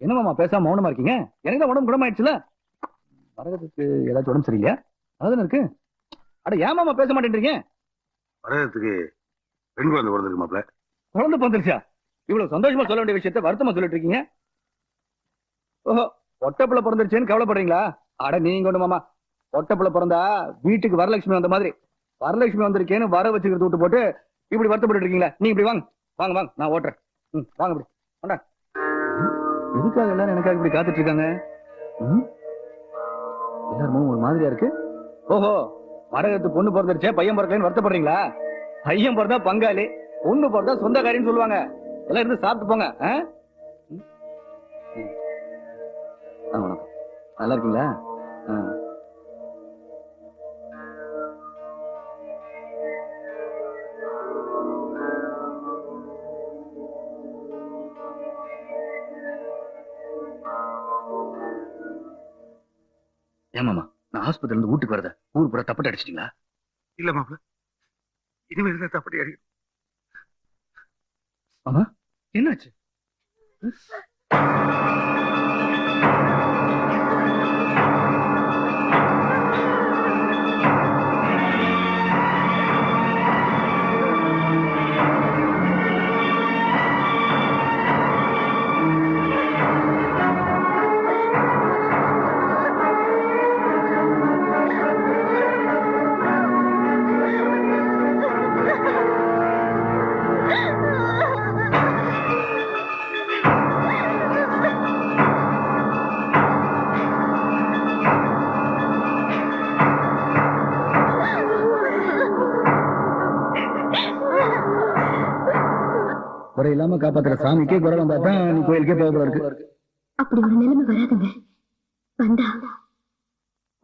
என்ன மாமா பேசாம மௌனமா இருக்கீங்க? எனக்கு தான் உடம்பு குணமாயிடுச்சுல? வரகத்துக்கு ஏதாச்சும் உடம்பு சரியில்லையா? அதுதானே இருக்கு. அட ஏன் மாமா பேச மாட்டேன்றீங்க? வரதுக்கு பெண் குழந்தை பிறந்திருக்கு மாப்ள குழந்தை பிறந்துருச்சா? இவ்வளவு சந்தோஷமா சொல்ல வேண்டிய விஷயத்த வருத்தமா சொல்லிட்டு இருக்கீங்க? ஓஹோ ஒட்டப்புள்ள பிறந்துருச்சேன்னு கவலைப்படுறீங்களா? அட நீங்க ஒண்ணு மாமா. ஒட்டப்புள்ள பிறந்தா வீட்டுக்கு வரலட்சுமி வந்த மாதிரி. வரலட்சுமி வந்திருக்கேன்னு வர வச்சுக்கிறது விட்டு போட்டு இப்படி வருத்தப்பட்டு இருக்கீங்களா. நீ இப்படி வாங்க. வாங்க வாங்க. நான் ஓட்டுறேன். ம், வாங்க இப்படி. வாடா. எதுக்காக எல்லாரும் எனக்காக இப்படி காத்துட்டு இருக்காங்க ம்? ஒரு மாதிரியா இருக்கு ஓஹோ மரகத்து பொண்ணு பிறந்துருச்சே பையன் பிறக்கலன்னு வருத்தப்படுறீங்களா பையன் பிறந்தா பங்காளி பொண்ணு பிறந்தா சொந்தக்காரின்னு சொல்லுவாங்க எல்லாம் இருந்து சாப்பிட்டு போங்க ஆ? ம். ம். நல்லா இருக்கீங்களா ஆ. ஏமாமா நான் ஆஸ்பத்திரில இருந்து வீட்டுக்கு வரத ஊர் பூரா தப்பட்டு அடிச்சிட்டீங்களா? இல்ல மாப்ள இனிமேல் தான் தப்படி அடி என்னாச்சு? காப்பாத்துற சாமிக்கே குரலம் பார்த்தா நீ கோயிலுக்கே போக இருக்கு. அப்படி ஒரு நிலைமை வராதுங்க. வந்தா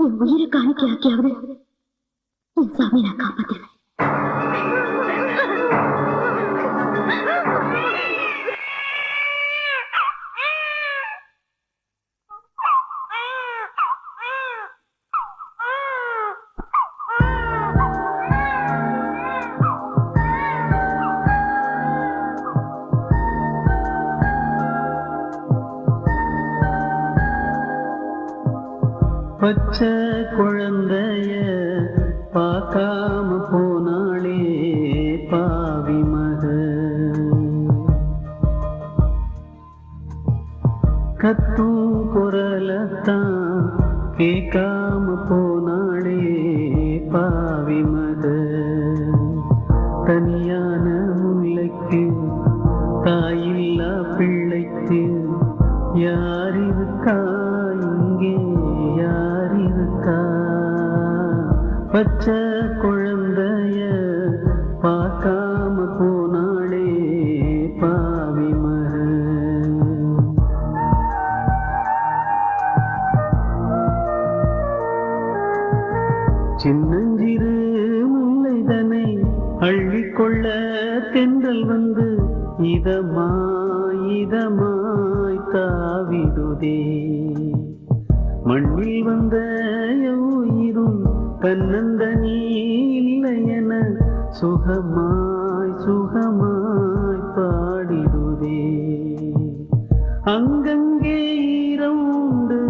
உன் உயிரை காணிக்க ஆக்கியாவது உன் சாமி நான் காப்பாத்துவேன். பச்சை குழந்தைய பார்க்காம போனாளே பாவி மக. கத்தும் குரலத்தான் கேட்காம போ பச்சை தன்னந்தனி இல்லை என சுகமாய் சுகமாய் பாடிடுதே. அங்கங்கே ஈரம் உண்டு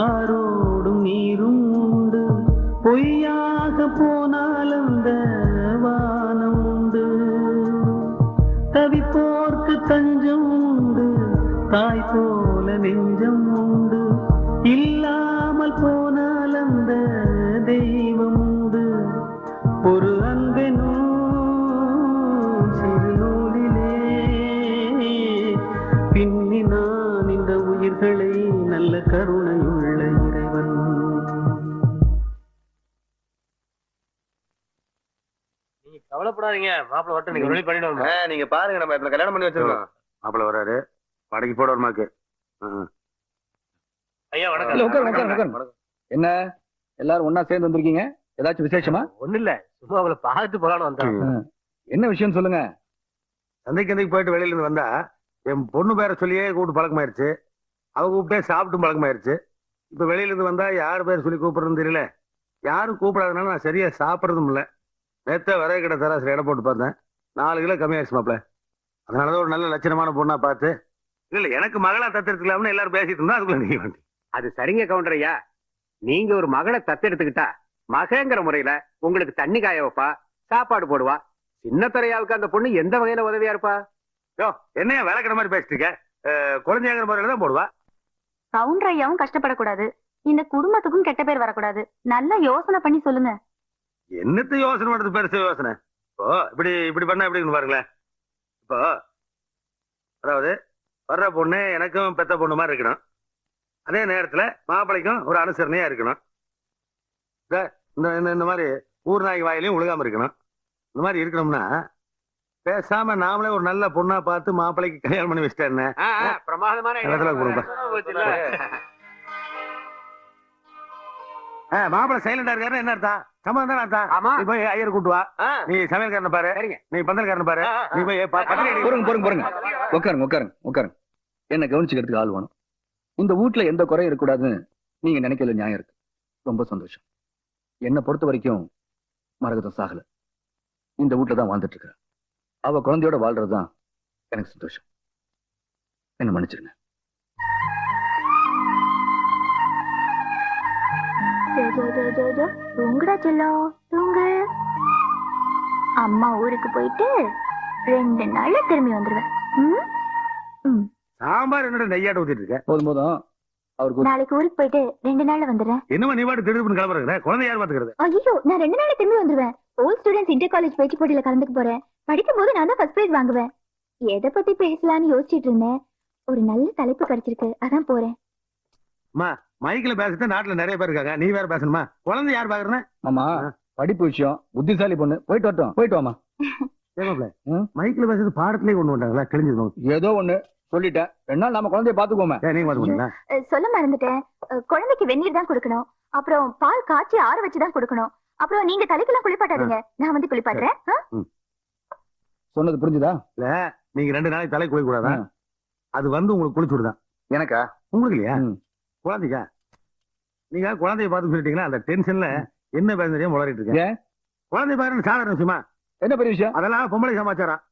ஆரோடும் நீரும் உண்டு பொய்யாக போனால் அந்த வானம் உண்டு தவிப்போர்க்கு தஞ்சம் உண்டு தாய் போல நெஞ்சம் உண்டு இல்லா இல்லாமல் போனால் அந்த தெய்வம் உண்டு. ஒரு அன்பெனும் சிறு நூலிலே. பின்னி நான் இந்த உயிர்களை நல்ல கருணையுள்ள இறைவன். நீங்க கவலைப்படாதீங்க. மாப்பிள்ள வரட்டும். நீங்க ரெடி பண்ணிடுவோம் நீங்க பாருங்க. நம்ம இப்ப கல்யாணம் பண்ணி வச்சிருக்கோம். மாப்பிள வராரு. படைக்கு போட வருமாக்கு ஐயா இல்ல வணக்கம். என்ன எல்லாரும் ஒண்ணா சேர்ந்து வந்திருக்கீங்க? ஏதாச்சும் விசேஷமா? ஒண்ணு இல்ல. சும்மா உங்களை பார்த்து போலான்னு வந்தேன். என்ன விஷயம் சொல்லுங்க. சந்தைக்கு சந்தைக்கு போயிட்டு வெளியில இருந்து வந்தா என் பொண்ணு பேரை சொல்லியே கூப்பிட்டு பழக்கமாயிருச்சு. அவ கூப்பிட்டே சாப்பிட்டும் பழக்கமாயிருச்சு. இப்ப வெளியில இருந்து வந்தா யார் பேர் சொல்லி கூப்பிடுறதுன்னு தெரியல. யாரும் கூப்பிடாதனால நான் சரியா சாப்பிட்றதும் இல்ல. நேத்த விறகு கடை தராசரி எடை போட்டு பார்த்தேன். நாலு கிலோ கம்மியாயிருச்சு மாப்ள அதனாலதான் ஒரு நல்ல லட்சணமான பொண்ணா பார்த்து இல்ல எனக்கு மகளா தத்தெடுத்துக்கலாம்னு எல்லாரும் பேசிட்டு இருந்தா அதுக்குள்ள நீங்க வந்து அது சரிங்க கவுண்டரையா நீங்க ஒரு மகளை தத்தெடுத்துக்கிட்டா மகங்கிற முறையில உங்களுக்கு தண்ணி காய வைப்பா சாப்பாடு போடுவா. சின்னத்துறையாவுக்கு அந்த பொண்ணு எந்த வகையில உதவியா இருப்பா? யோ என்னையா விளக்குற மாதிரி பேசிட்டு குழந்தைங்கிற முறையில தான் போடுவா. கவுண்டர் ஐயாவும் கஷ்டப்படக்கூடாது. இந்த குடும்பத்துக்கும் கெட்ட பேர் வரக்கூடாது. நல்லா யோசனை பண்ணி சொல்லுங்க. என்னத்த யோசனை பண்றது பெருசு யோசனை? இப்போ இப்படி இப்படி பண்ணா எப்படி இருக்குன்னு பாருங்களேன். இப்போ அதாவது வர்ற பொண்ணு எனக்கும் பெத்த பொண்ணு மாதிரி இருக்கணும். அதே நேரத்துல மாப்பிள்ளைக்கும் ஒரு அனுசரணையா இருக்கணும். இந்த இந்த- இந்த- இந்த மாதிரி ஊர் நாய் வாயிலையும் உழுகாம இருக்கணும். இந்த மாதிரி இருக்கணும்னா பேசாம நாமளே ஒரு நல்ல பொண்ணா பார்த்து மாப்பிள்ளைக்கு கல்யாணம் பண்ணி வச்சிட்டா என்ன? பிரமாதமான மாப்பிள்ளை சைலண்டா இருக்காரு என்ன அர்த்தம்? சம்மந்தம் தானே அர்த்தம்? ஆமா. நீ போய் ஐயர் கூட்டு வா. நீ சமையல்காரனை பாரு. நீ பந்தல்காரனை பாரு. நீ போய். பொறுங்க பொறுங்க பொறுங்க. உட்காருங்க உட்காருங்க உட்காருங்க. என்ன கவனிச்சுக்கிறதுக்கு ஆள் வேணும். இந்த வீட்ல எந்த குறையும் இருக்கக்கூடாதுன்னு நீங்க நினைக்கல நியாயம் இருக்கு. ரொம்ப சந்தோஷம். என்னை பொறுத்த வரைக்கும் மரகதம் சாகல. இந்த வீட்ல தான் வாழ்ந்துட்டு இருக்கிறேன் அவ குழந்தையோட வாழ்றதுதான் எனக்கு சந்தோஷம். என்ன மன்னிச்சிருங்க. தூங்குடா செல்லம் தூங்கு. அம்மா ஊருக்கு போயிட்டு ரெண்டு நாள்ல திரும்பி வந்துருவேன். சாம்பார் என்னோட நெய்யாட்ட ஊத்திட்டு இருக்க போதும் போதும். அவருக்கு நாளைக்கு ஊருக்கு போயிட்டு ரெண்டு நாள்ல வந்துடுறேன். என்னமா நீ பாட்டு திடுப்புன்னு கிளம்புறங்க குழந்தை யார் பாத்துக்கிறது? ஐயோ நான் ரெண்டு நாள்ல திரும்பி வந்துருவேன். ஓல்ட் ஸ்டூடெண்ட்ஸ் இன்டர் காலேஜ் பேச்சு போட்டியில கலந்துக்க போறேன். படிக்கும் போது நான் தான் ஃபர்ஸ்ட் பிரைஸ் வாங்குவேன். எதை பத்தி பேசலாம்னு யோசிச்சிட்டு இருந்தேன். ஒரு நல்ல தலைப்பு கிடைச்சிருக்கு. அதான் போறேன். மைக்ல பேசிட்டு நாட்டுல நிறைய பேர் இருக்காங்க. நீ வேற பேசணுமா? குழந்தை யார் பாக்குறேன்னு? மாமா படிப்பு விஷயம். புத்திசாலி பொண்ணு. போயிட்டு வரட்டும். போயிட்டு வாமா ம்? மைக்ல பேசுறது பாடத்திலேயே கொண்டு வந்தாங்களா கிழிஞ்சது ஏதோ ஒண்ணு. சொல்லிட்டேன். ரெண்டு நாள் நம்ம குழந்தைய பாத்துக்கோமே நீங்க பாத்து போனீங்களா அஹ், சொல்ல மறந்துட்டேன். குழந்தைக்கு வெந்நீர் தான் கொடுக்கணும். அப்புறம் பால் காய்ச்சி ஆற வச்சு தான் கொடுக்கணும். அப்புறம் நீங்க தலைக்கெல்லாம் குளிப்பாட்டாதீங்க. நான் வந்து குளிப்பாட்டுறேன்? சொன்னது புரிஞ்சுதா? நீங்க ரெண்டு நாளைக்கு தலை குளிக்க கூடாதா. அது வந்து உங்களுக்கு குளிச்சு விடுதான் எனக்கா? உங்களுக்கு இல்லையா. குழந்தைக்கா? நீங்க குழந்தைய பார்த்து சொல்லிட்டீங்களா? அந்த டென்ஷன்ல என்ன பேச தெரியாம உளறிட்டு இருக்கேன். ஏன்? குழந்தை பாருங்க சாதாரண விஷயமா? என்ன பெரிய விஷயம்? அதெல்லாம் பொம்பளை சமாச்சாரம்.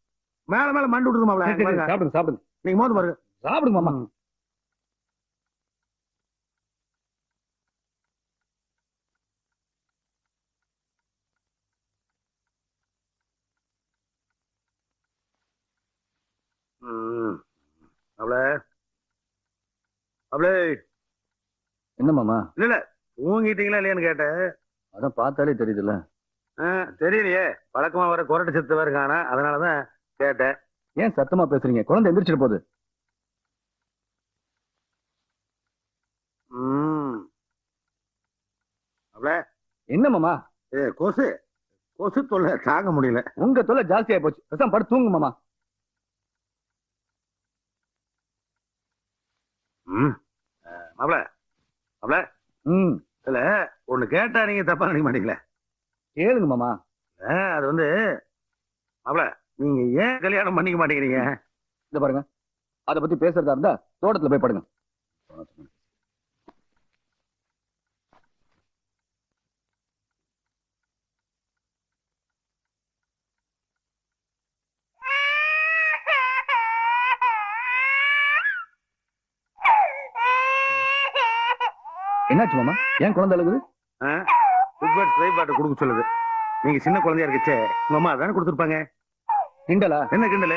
மேல மேல மண்டு சரி, சாப்பிடுங்க சாப்பிடுங்க. நீங்க மோது பாருங்க. சாப்பிடுங்க மாமா. அவளே அவளே என்ன மாமா? தூங்கிட்டீங்களா இல்லையான்னு கேட்டேன். அதான் பார்த்தாலே தெரியுதுல்ல. தெரியலையே. வழக்கமா வர கொரட்டை செத்து வேற காணா அதனாலதான் கேட்டேன். ஏன் சத்தமா பேசுறீங்க? குழந்தை எந்திரிச்சிட்டு போகுது. என்ன மாமா? ஏ கொசு. கொசு தொல்லை தாங்க முடியல. உங்க தொல்லை ஜாஸ்தியா போச்சு. பேசாம படுத்து தூங்கு மாமா. ம். மாப்ள மாப்ள ம். இல்ல ஒண்ணு கேட்டா நீங்க தப்பா நினைக்க மாட்டீங்களே. கேளுங்க மாமா. அது வந்து மாப்ள நீங்க ஏன் கல்யாணம் பண்ணிக்க மாட்டேங்கிறீங்க? இத பாருங்க. அத பத்தி பேசுறதா இருந்தா தோட்டத்துல போய் படுங்க. என்னாச்சு மாமா? ஏன் குழந்தை அழுகுது? ஸ்ப்ரே பாட்டு கொடுக்க சொல்லுது. நீங்க சின்ன குழந்தையா இருக்குச்சே உங்க அம்மா தானே கொடுத்துருப்பாங்க? கிண்டலா? என்ன கிண்டலு?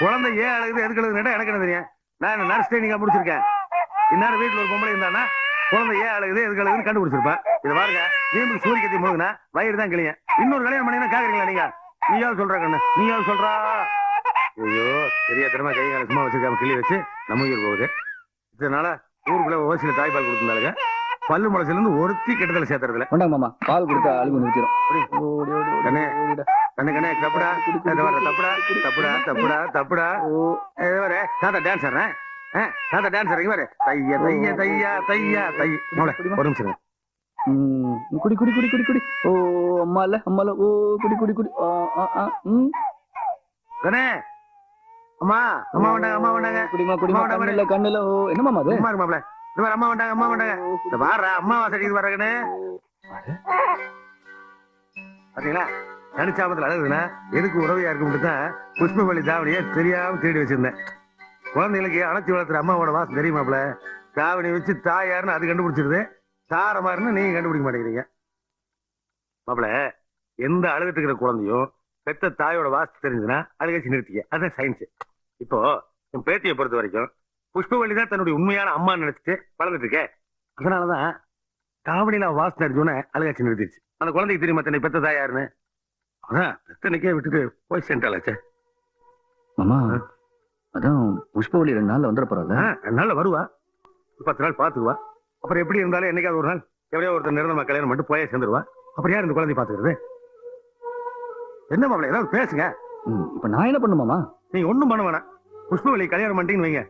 குழந்தை ஏன் அழுகுது? எதுக்கு அழுகுதுன்னு எனக்கு என்ன தெரியும்? நான் நர்ஸ் ட்ரைனிங்கா முடிச்சிருக்கேன். இந்நேரம் வீட்டுல ஒரு பொம்பளை இருந்தானா குழந்தை ஏன் அழுகுது? எதுக்கு அழுகுதுன்னு கண்டுபிடிச்சிருப்பேன் இது பாருங்க. நீங்க சூரிய கத்தி முழுகுனா வயிறு தான் கிளியும். இன்னொரு கல்யாணம் பண்ணீங்கன்னா கேக்குறீங்களா நீங்க? நீயாவது சொல்ற கண்ணு. நீயாவது சொல்றா. ஐயோ தெரியா திறமை கை கால சும்மா வச்சிருக்காம கிளி வச்சு நம்ம உயிர் போகுது. இதனால ஊருக்குள்ள ஓசியில தாய்ப்பால் கொடுத்துருந்தாங்க பல்லு முளைச்சில இருந்து ஒருத்தி கெட்டதில் சேர்த்துறதுல. கொண்டாங்க மாமா. பால் கொடுத்தா அழுகு நிறுத்திடும் கண்ணே தப்புடா வர தப்புடா தப்புடா தப்புடா தப்புடா. வர தாத்தா டான்ஸ் ஆடுறேன் தாத்தா டான்ஸ் ஆடுறீங்க பாரு தைய தைய தையா தையா. தை ஒரு நிமிஷம் குடி குடி குடி குடி குடி. ஓ அம்மா இல்ல அம்மா இல்ல ஓ குடி குடி குடி. கண்ணே. அம்மா அம்மா வந்தாங்க அம்மா வந்தாங்க குடிமா குடிமா அம்மா, கண்ணு இல்ல கண்ணு இல்ல ஓ என்ன மாமா அது? அம்மா மாப்பிள இந்த அம்மா வந்தாங்க அம்மா வந்தாங்க இந்த வாரா அம்மா வாசடிக்கு வரகனே பாத்தீங்களா? தனிச்சாபத்துல அழகுதுன்னா எதுக்கு உறவையா இருக்கும்னு தான் புஷ்பவள்ளி தாவணியை தெரியாம தேடி வச்சிருந்தேன். குழந்தைகளுக்கு அணைச்சி வளர்த்துற அம்மாவோட வாசம் தெரியுமாப்ல தாவணி வச்சு தாய் யாருன்னு அது கண்டுபிடிச்சிருது. தாரமாருன்னு நீங்க கண்டுபிடிக்க மாட்டேங்கிறீங்க. மாப்பிள எந்த அழுதுட்டு இருக்கிற குழந்தையும் பெத்த தாயோட வாசம் தெரிஞ்சுன்னா அழுகச்சி நிறுத்திக்க. அதுதான் சயின்ஸ் இப்போ என் பேத்தியை பொறுத்த வரைக்கும் புஷ்பவள்ளி தான் தன்னுடைய உண்மையான அம்மா நினைச்சிட்டு வளர்ந்துட்டு இருக்கேன் அதனாலதான் தாவணியில வாசம் தெரிஞ்சோன்னே அழுகாச்சி நிறுத்திடுச்சு. அந்த குழந்தைக்கு தெரியுமா தன்னை பெத்த தாய் யாருன்னு? அதான் பெத்தனைக்கே விட்டுட்டு போய் சென்றாலாச்சே மாமா அதான் புஷ்பவலி ரெண்டு நாள்ல வந்துட போறல ஆ, ரெண்டு நாள்ல வருவா. பத்து நாள் பாத்துக்குவா. அப்புறம் எப்படி இருந்தாலும் என்னைக்காவது ஒரு நாள் எப்படியோ ஒருத்தர் நிரந்தரமா கல்யாணம் மட்டும் போயே சேர்ந்துருவா. அப்புறம் யார் இந்த குழந்தை பாத்துக்கிறது? என்ன மாப்பிள ஏதாவது பேசுங்க. இப்ப நான் என்ன பண்ணு மாமா? நீங்க ஒண்ணும் பண்ண வேணாம். புஷ்பவலி கல்யாணம் பண்ணிட்டீங்கன்னு வைங்க.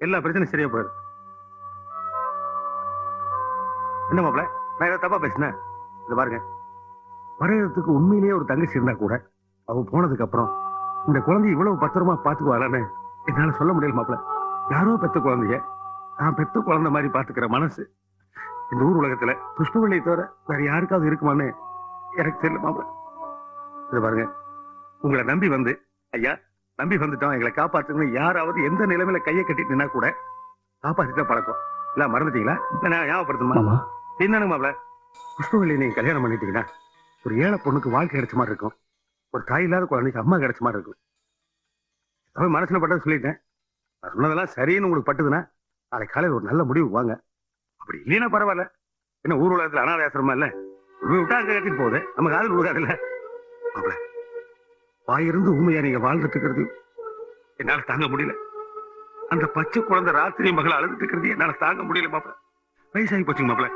எல்லா பிரச்சனையும் சரியா போயிடும். என்ன மாப்பிள நான் ஏதாவது தப்பா பேசினேன்? இது பாருங்க. வரையறதுக்கு உண்மையிலேயே ஒரு தங்கச்சி இருந்தா கூட அவ போனதுக்கு அப்புறம் இந்த குழந்தை இவ்வளவு பத்திரமா பாத்துக்குவாளான்னு என்னால சொல்ல முடியல மாப்பிள. யாரோ பெத்த குழந்தைய நான் பெத்த குழந்தை மாதிரி பாத்துக்கிற மனசு. இந்த ஊர் உலகத்துல புஷ்பவள்ளியை தவிர வேற யாருக்காவது இருக்குமான்னு எனக்கு தெரியல மாப்பிள. இது பாருங்க. உங்களை நம்பி வந்து ஐயா நம்பி வந்துட்டோம். எங்களை காப்பாத்துங்க யாராவது எந்த நிலைமையில கையை கட்டிட்டு நின்னா கூட காப்பாத்திட்ட பழக்கம். இல்ல மறந்துட்டீங்களா? நான் ஞாபகப்படுத்தணுமா? என்னன்னு மாப்ள புஷ்பவள்ளி நீங்க கல்யாணம் பண்ணிட்டீங்கன்னா ஒரு ஏழை பொண்ணுக்கு வாழ்க்கை கிடைச்ச மாதிரி இருக்கும். ஒரு தாய் இல்லாத குழந்தைக்கு அம்மா கிடைச்ச மாதிரி இருக்கும். அவன் மனசுல பட்டதை சொல்லிட்டேன். நான் சொன்னதெல்லாம் சரின்னு உங்களுக்கு பட்டுதுன்னா நாளை காலையில் ஒரு நல்ல முடிவு வாங்க. அப்படி இல்லைன்னா பரவாயில்ல. என்ன ஊர் உலகத்தில் அனாதை ஆசிரமா இல்லை? உண்மை விட்டா அங்க கட்டிட்டு போகுது. நம்ம காதல் விழுகாதுல்ல மாப்ள வாயிருந்து உண்மையா நீங்க வாழ்ந்துட்டு இருக்கிறது என்னால தாங்க முடியல. அந்த பச்சை குழந்தை ராத்திரி மகள் அழுதுட்டு இருக்கிறது என்னால தாங்க முடியல மாப்ள வயசாகி போச்சுங்க மாப்பிள்ள